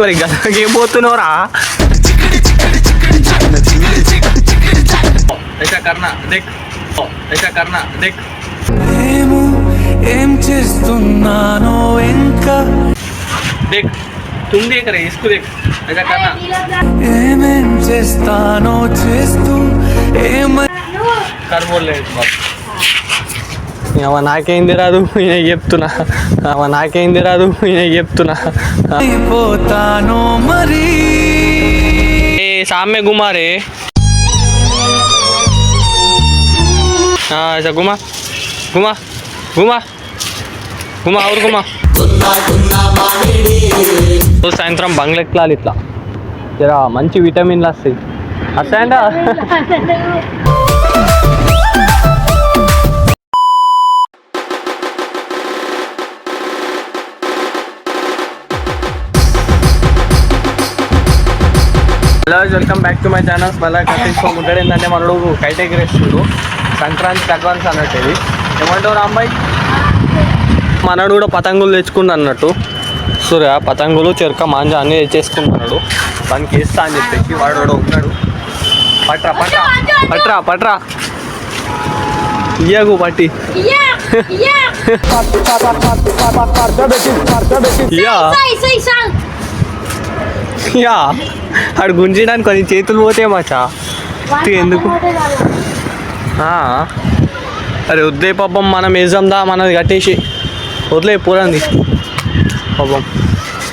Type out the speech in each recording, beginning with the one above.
మరి గదికి పోతున్నావురా ऐसा करना देख ऐसा करना देख ఏమో ఏం చేస్తున్నానో ఇంకా देख तुम देख रहे इसको देख ऐसा करना ఏమేం చేస్తానో చేస్తూ ఏమై कर बोल रहे इस बात అవ నాకేంది రాదు నేను చెప్తున్నా. అవ నాకేంది రాదు నేను చెప్తున్నా. పోతాను మరి. ఏ సామ్య కుమారే. గుమా గుమా గుమా గుమా అవురు గుమా సాయంత్రం బంగ్లెక్లాలి ఇట్లా. జరా మంచి విటమిన్లు వస్తాయి. అసలు hello welcome back to my channels మళ్ళీ కట్టించుకో ముందర ఏంటంటే మనడు కైట్ ఎగిరేస్తుడు సంక్రాంతికి అడ్వాన్స్ అన్నట్టు ఇది. ఏమంటావు రాంబాయ్? మనడు కూడా పతంగులు తెచ్చుకుండు అన్నట్టు. సూర్య పతంగులు చెరక మాంజా అన్నీ తెచ్చేసుకున్నాడు దానికి వేస్తా అని చెప్పేసి వాడు వాడు ఉన్నాడు పట్రా పట్రా పట్రా పట్రా. ఇయ్యకు పట్టి. ఇయ్యా. యా. ఆడు గుంజడానికి కొన్ని చేతులు పోతే మాచా ఎందుకు? అరే వద్దే పాపం మనం వేద్దాందా మనది కట్టేసి. వదిలే పూరంది. పాపం.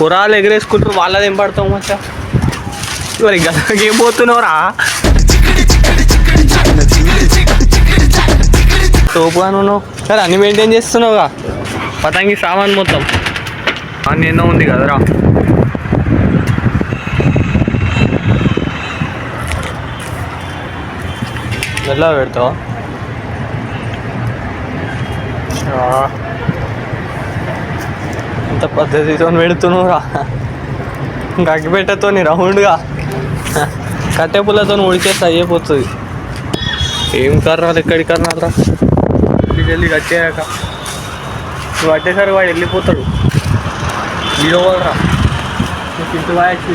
పురాలు ఎగరేసుకుంటారు వాళ్ళది ఏం పడతాం మచ్చా? మరి గదకి ఏం పోతున్నావురా? తోపుగాను సరే అన్ని మెయింటైన్ చేస్తున్నావుగా. పతంగి సామాన్ మొత్తం. అన్ని ఎన్నో ఉంది కదరా. ఎలా పెడతావా. ఇంత పద్ధతితో పెడుతున్నావురా. గగ్గిపెట్టతో రౌండ్గా. కట్టె పుల్లతో ఉడికేస్తే అయిపోతుంది ఏం కర్రాలు ఎక్కడి కర్రాలు రా జల్లి కట్టేయాక నువ్వు కట్టేసరికి వాడు వెళ్ళిపోతాడు. వీడియో రా నువ్వు ఇంటి వాయచ్చి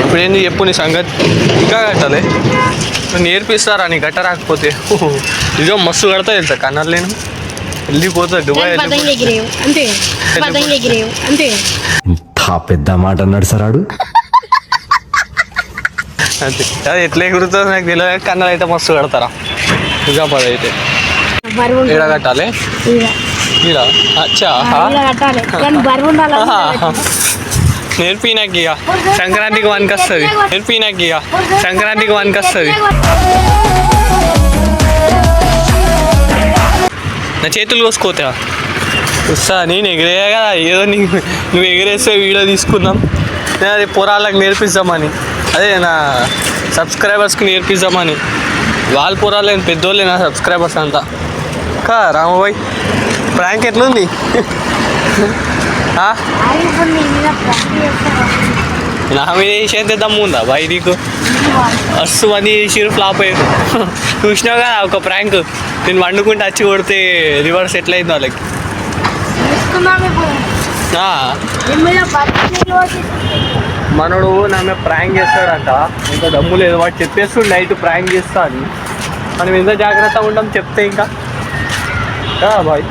ఇప్పుడు ఏంది చెప్పు నీ సంగతి? ఇంకా కట్టాలి? నేర్పిస్తారా నీ గట్ట రాకపోతే. ఇదో మస్తు కడతా తెలుసా కన్నర్ లేను? వెళ్ళిపోతా దుబాయ్ అంతే పెద్ద మాట అన్నాడు సరాడు. అంతే. అది ఎట్లా ఎగురుతుందో నాకు తెలియదు కన్నర్ అయితే మస్తు కడతారా? ఇంకా పది అయితే. కట్టాలి? అచ్చా నేర్పి నాకు ఇక సంక్రాంతికి వానికి వస్తుంది నేర్పి నాకు ఇక సంక్రాంతికి వానికి వస్తుంది నా చేతులు కోసుకోతా వస్తా నేను ఎగిరేయా కదా ఏదో నీకు నువ్వు ఎగిరేస్తే వీడియో తీసుకుందాం. నేను అది పొరాలకు నేర్పిస్తామని అదే నా సబ్స్క్రైబర్స్కి నేర్పిస్తామని వాళ్ళ పొరాలే పెద్దోళ్ళే నా సబ్స్క్రైబర్స్ అంతా. కా రామబాయ్. ప్రాంక్ ఎట్లుంది? ఆ? అది మీద వేసి చేస్తాను. దమ్ము ఉందా బాయ్ నీకు? మస్తు మంది చేసిరు ఫ్లాప్ అయ్యారు చూసినావు కదా ఒక ప్రాంక్ నేను వండుకుంటే వచ్చి కొడితే రివర్స్ ఎట్లయింది వాళ్ళకి. ఆ, మనోడు నా మీద ప్రాంక్ చేస్తాడంట. ఇంకా దమ్ము లేదు. వాడు చెప్పేస్తు నైట్ ప్రాంక్ చేస్తా అని. మనం ఎంత జాగ్రత్తగా ఉంటాం చెప్తే ఇంకా. బాయ్.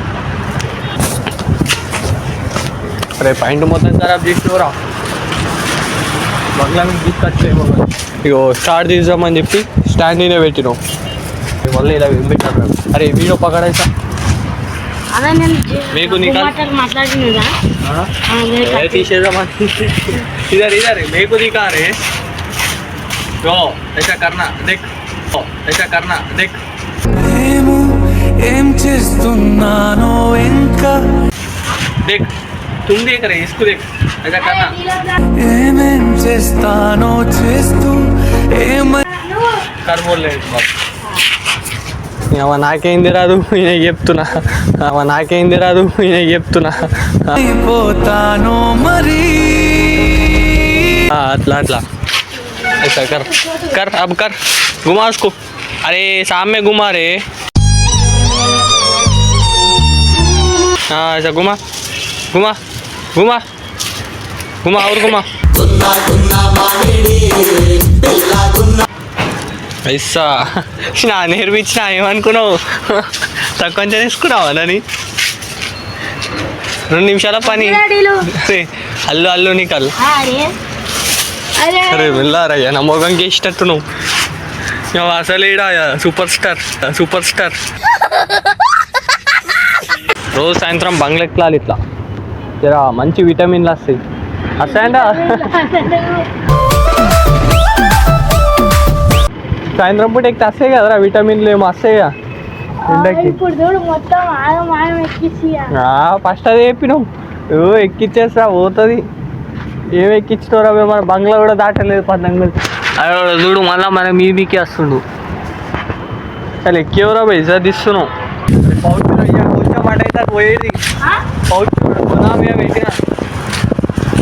అరే పాయింట్ మొత్తం ఖరాబ్ చేసినవరా? బంగ్లా నుంచి తీసుకొచ్చేమో ఇగో స్టార్ట్ తీద్దామని చెప్పి స్టాండీనే పెట్టినావు మళ్ళీ ఇలా పెట్టాను అరే వీడియో పక్కడైతే మీకు తీసేద్దామని ఇదర్ ఇదర్ మీకు దిగారే గో ऐसा करना देख ऐसा करना देख ఏం చేస్తున్నానో ఇంకా దేఖ్ तुम देख रहे इसको देख ऐसा करना ఏమేం చేస్తానో చేస్తూ ఏమై कर बोल रहे అవ నాకేంది రాదు ఈయన చెప్తున్నా అవ నాకేంది రాదు ఈయన చెప్తున్నా అయిపోతానో మరి ఆ, అట్లా అట్లా ऐसा कर कर अब कर घुमा उसको अरे सामने घुमा रे हाँ ऐसा घुमा घुमा ఉమా ఉమా అవురుకుమా ఇస్సా నా నేర్పించిన ఏమనుకున్నావు తక్కువ తీసుకున్నావా నని రెండు నిమిషాల పని అల్లు అల్లు నీకు అల్లు అరే వెళ్ళారయ్యా నా మొగంకి ఇచ్చినట్టు నువ్వు అసలు ఈడాయా సూపర్ స్టార్ సూపర్ స్టార్ రోజు సాయంత్రం బంగ్లెక్లాలి ఇట్లా జరా మంచి విటమిన్లు వస్తాయి. వస్తాయంట? సాయంత్రం పూట ఎక్కి వస్తాయి కదరా విటమిన్లు ఏమో ఎండకి. ఎక్కించి ఫస్ట్ అదే చెప్పినావు ఓ ఎక్కిచ్చేస్తా పోతుంది. ఏం ఎక్కించినోరా మేము? మన బంగ్లా కూడా దాటలేదు పద్నాలుగు అదే చూడు మళ్ళీ మన మీదికి వస్తుండు. అసలు ఎక్కేవరా పోయి సార్ తీస్తున్నావు కొంచెం మాట అయితే అటు పోయేది. పౌచ్ పెట్టిన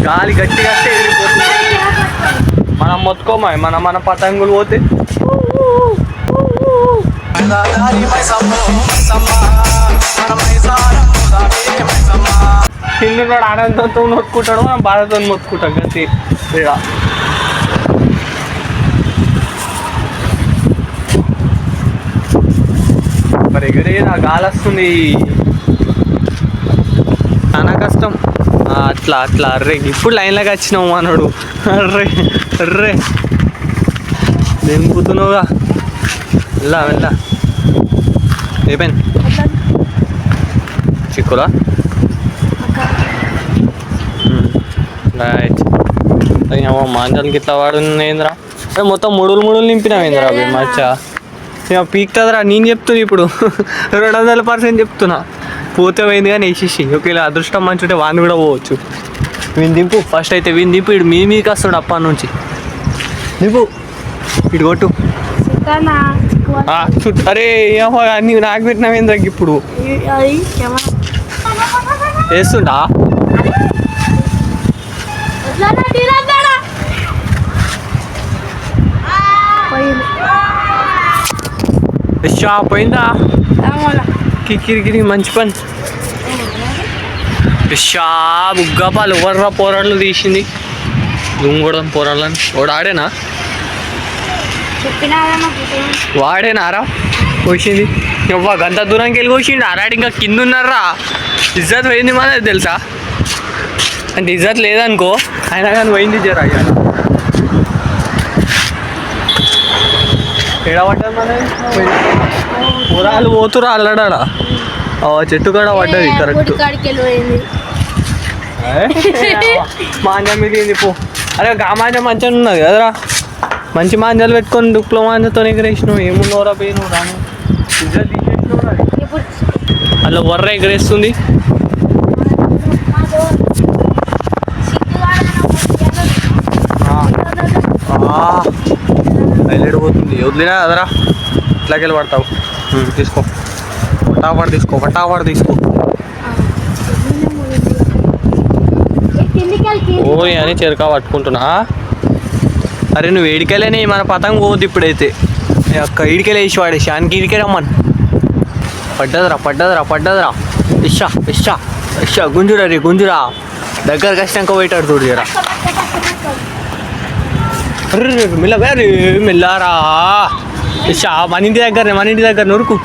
గాలి గట్టిగా వస్తే మనం మొత్తుకోమా మన మన పతంగులు పోతే. కిందున్నాడు ఆనందంతో నొత్తుకుంటాడు మనం బాధతో మొత్తుకుంటాం గతి. ఇలా మరి ఎగిరే నా గాలి వస్తుంది చాలా కష్టం ఆ, అట్లా అట్లా. అర్రే ఇప్పుడు లైన్లోకి వచ్చినావు మనోడు. అర్రే అర్రే దింపుతున్నావుగా వెళ్ళా వెళ్ళా. అయిపోయింది చిక్కులా రైట్ ఏమో మాంజాలకి ఇట్లా వాడుందేంద్రా అరే మొత్తం ముడులు ముడులు నింపినావేంద్రా మచ్చా. పీక్తుందిరా నేను చెప్తున్నా ఇప్పుడు. రెండు వందల పర్సెంట్ చెప్తున్నా. పోతే పోయింది కానీ వేసేసి. ఒకవేళ అదృష్టం మంచి ఉంటే వాడిని కూడా పోవచ్చు. వీని దింపు. ఫస్ట్ అయితే వీని దింపు. ఇడు మీ మీదకి వస్తాడు అప్పటి నుంచి. దింపు. ఇటు కొట్టు. అరే ఏమో అన్ని నాకు పెట్టినావేంద్రా ఇప్పుడు? వేస్తుండా? పోయింది? కిక్కిరికిరి మంచి పని. షా బుగ్గపాలు ఎవర్రా పోరాళ్ళు తీసింది? దుంగోడం పోరాళ్ళని. వాడు ఆడేనా? వాడేనారా? కోసింది. ఇవ్వ గంత దూరంకి వెళ్ళి కోసిండు. ఆరాడు ఇంకా కింద ఉన్నారా ఇజ్జత్ పోయింది మన తెలుసా? అంటే ఇజ్జత్ లేదనుకో అయినా కానీ పోయింది జర అయ్యా ఎడబడ్డది మన పొరాలు పోతురా అల్లడాడా? ఆ చెట్టు కాడ పడ్డది కరెక్ట్. మాంజం మీద పో. అరే గా మాంజం మంచిగా ఉన్నది కదరా. మంచి మాంజాలు పెట్టుకొని దుప్పులో మాంజతో ఎగరేసినావు. ఏమున్నవరా పోయి నువ్వు రాను. ఇజ్జత్ తీసేసినావు రా. ఇప్పుడు అలా వర్ర ఎగరేస్తుంది. హైలైట్ పోతుంది. వదిలినా కదరా. ఇట్లాకి వెళ్ళి పడతావు. తీసుకో పటాపట్ తీసుకో పటాపట్ తీసుకో ఓయ్ అని చెరక పట్టుకుంటున్నా. అరే నువ్వు ఏడికెళ్ళని మన పతంగ పోవద్దు ఇప్పుడైతే. అక్క ఈడికెళ్ళి వేసి వాడే శానికి ఈడికే రమ్మని. పడ్డదిరా పడ్డదిరా పడ్డదిరా. ఇషా ఇషా ఇషా గుంజురా రే గుంజురా. దగ్గర కష్టాక పోయేటాడు చూడు జరా. మెల్ల వేరే మెల్లారా ఇషా మన ఇంటి దగ్గరనే మన ఇంటి దగ్గర నొరుకు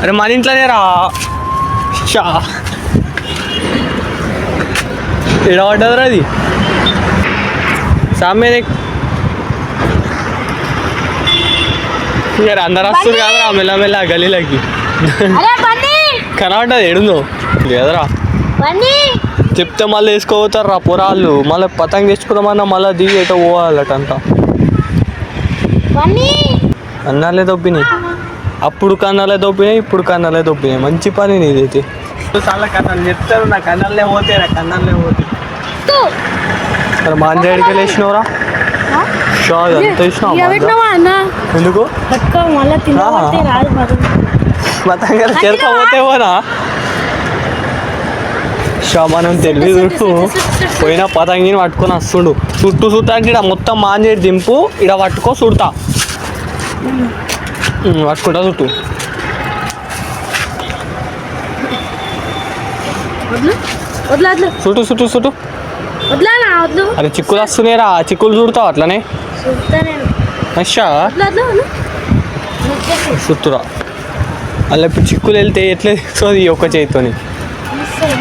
అరే మన ఇంట్లోనే రా. షా. ఎడ పడ్డదిరా అది సామె ఇక అందరు వస్తారు కదరా మెల్లమెల్ల గలీలకి కనబడ్డది ఎడుందో లేదరా. చెప్తే మళ్ళీ వేసుకోపోతారు రా పొరాళ్ళు. మళ్ళీ పతంగ తెచ్చుకుందామన్నా మళ్ళీ దిగి ఎటో పోవాలటంతా. బండి అన్నాలే దొబ్బినాయి. అప్పుడు కన్నాలే దొబ్బినాయి ఇప్పుడు కన్నాలే దొబ్బినాయి. మంచి పని నీదైతే చాలా కన్నాలు చెప్తారు నా కన్నాలే పోతే నా కన్నాలే పోతే. మరి మాంజాడికి వెళ్ళేసినవరా షా ఎంత అన్న? ఎందుకు? మతంగా చేరుకోపోతేవోనా షా మనం తెలివి చుట్టూ పోయిన పతంగిని పట్టుకొని వస్తుండు. చుట్టూ చుట్టూ అంటే ఇక్కడ మొత్తం మాంజేడి దింపు ఇక్కడ పట్టుకో చుడతా. పట్టుకుంటా చుట్టూ. చుట్టూ చుట్టూ చుట్టూ. అరే చిక్కులు వస్తున్నాయిరా. చిక్కులు చూడతావు అట్లనే. అచ్చా చుట్టూరా. అలా ఇప్పుడు చిక్కులు వెళ్తే ఎట్లా? సో ఈ ఒక్క చేతితోని.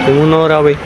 ఏమున్నావు రా పోయి